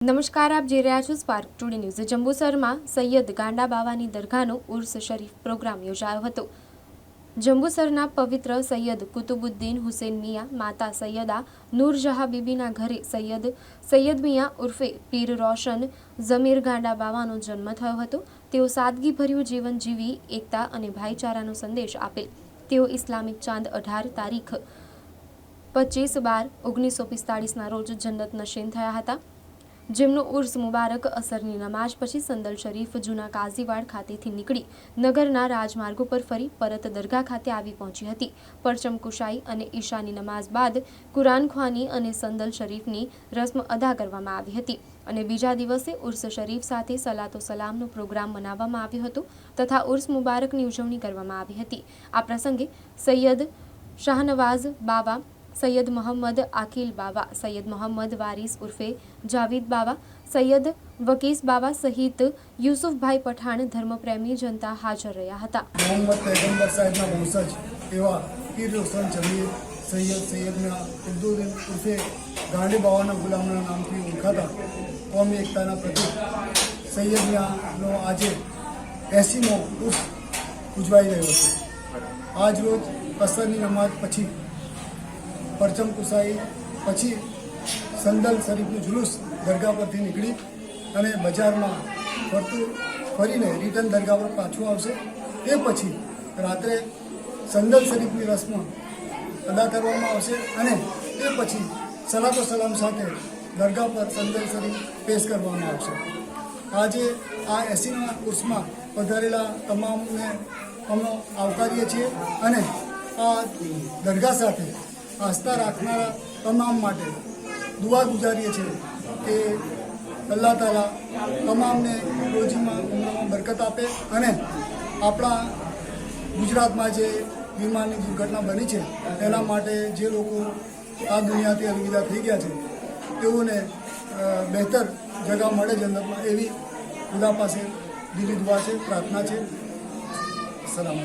નમસ્કાર, આપ જોઈ રહ્યા છો સ્પાર્ક ટુડે ન્યૂઝ જંબુસરમાં સૈયદ ગાંડા બાવાની દરગાહનો ઉર્સ શરીફ પ્રોગ્રામ યોજાયો હતો. જંબુસરના પવિત્ર સૈયદ કુતુબુદ્દીન હુસેન મિયા, માતા સૈયદા નૂરજહાં બીબીના ઘરે સૈયદ સૈયદ મિયા ઉર્ફે પીર રોશન, ઝમીર ગાંડા બાવાનો જન્મ થયો હતો. તેઓ સાદગીભર્યું જીવન જીવી, એકતા અને ભાઈચારાનો સંદેશ આપેલ તેઓ ઇસ્લામિક ચાંદ અઢાર તારીખ પચીસ બાર ઓગણીસો પિસ્તાળીસના રોજ જન્નત નશીન થયા હતા. જેમનો ઉર્સ મુબારક અસરની નમાઝ પછી સંદલ શરીફ જૂના કાઝીવાડ ખાતેથી નીકળી નગરના રાજમાર્ગો પર ફરી પરત દરગાહ ખાતે આવી પહોંચી હતી. પરચમ કુશાઈ અને ઈશાની નમાઝ બાદ કુરાન ખ્વાની અને સંદલ શરીફની રસ્મ અદા કરવામાં આવી હતી અને બીજા દિવસે ઉર્સ શરીફ સાથે સલાતો સલામનો પ્રોગ્રામ મનાવવામાં આવ્યો હતો તથા ઉર્સ મુબારકની ઉજવણી કરવામાં આવી હતી. આ પ્રસંગે સૈયદ શાહનવાઝ બાવા સૈયદ મોહમ્મદ આકિલ બાવા, સૈયદ મોહમ્મદ વારીસ ઉર્ફે જાવીદ બાવા, સૈયદ વકીસ બાવા સહિત યુસુફભાઈ પઠાણ ધર્મપ્રેમી જનતા હાજર રહ્યા હતા. મોહમ્મદ પૈગંબર સાહેબના વંશજ એવા પીર રોશન જમીર સૈયદ સૈયદના અબ્દુદ્દીન ઉર્ફે ગાંધી બાવાના ગુલામના નામથી ઓળખાતા કોમી એકતાના પ્રતિક સૈયદનો આજે એસીમો ઉર્સ ઉજવાઈ રહ્યો છે. આજ રોજ અસરની નમાજ પછી પરચમ કુસાઈ પછી સંદલ શરીફનું જુલુસ દરગાહ પરથી નીકળી અને બજારમાં ફરતું ફરીને રિટર્ન દરગાહ પર પાછું આવશે. તે પછી રાત્રે સંદલ શરીફની રસ્મ અદા કરવામાં આવશે અને તે પછી સલાતો સલામ સાથે દરગાહ પર સંદલ શરીફ પેશ કરવામાં આવશે. આજે આ એસીના કોર્સમાં પધારેલા તમામને અમે આવકારીએ છીએ અને આ દરગાહ સાથે આસ્થા રાખનારા તમામ માટે દુઆ ગુજારીએ છીએ કે અલ્લાહ તાલા તમામને રોજીમાં ઉમરામાં બરકત આપે અને આપણા ગુજરાતમાં જે વિમાનની દુર્ઘટના બની છે, એના માટે જે લોકો આ દુનિયાથી અલવિદા થઈ ગયા છે, તેઓને બહેતર જગા મળે જન્નતમાં એવી ખુદા પાસે દિલી દુઆ છે, પ્રાર્થના છે. સલામ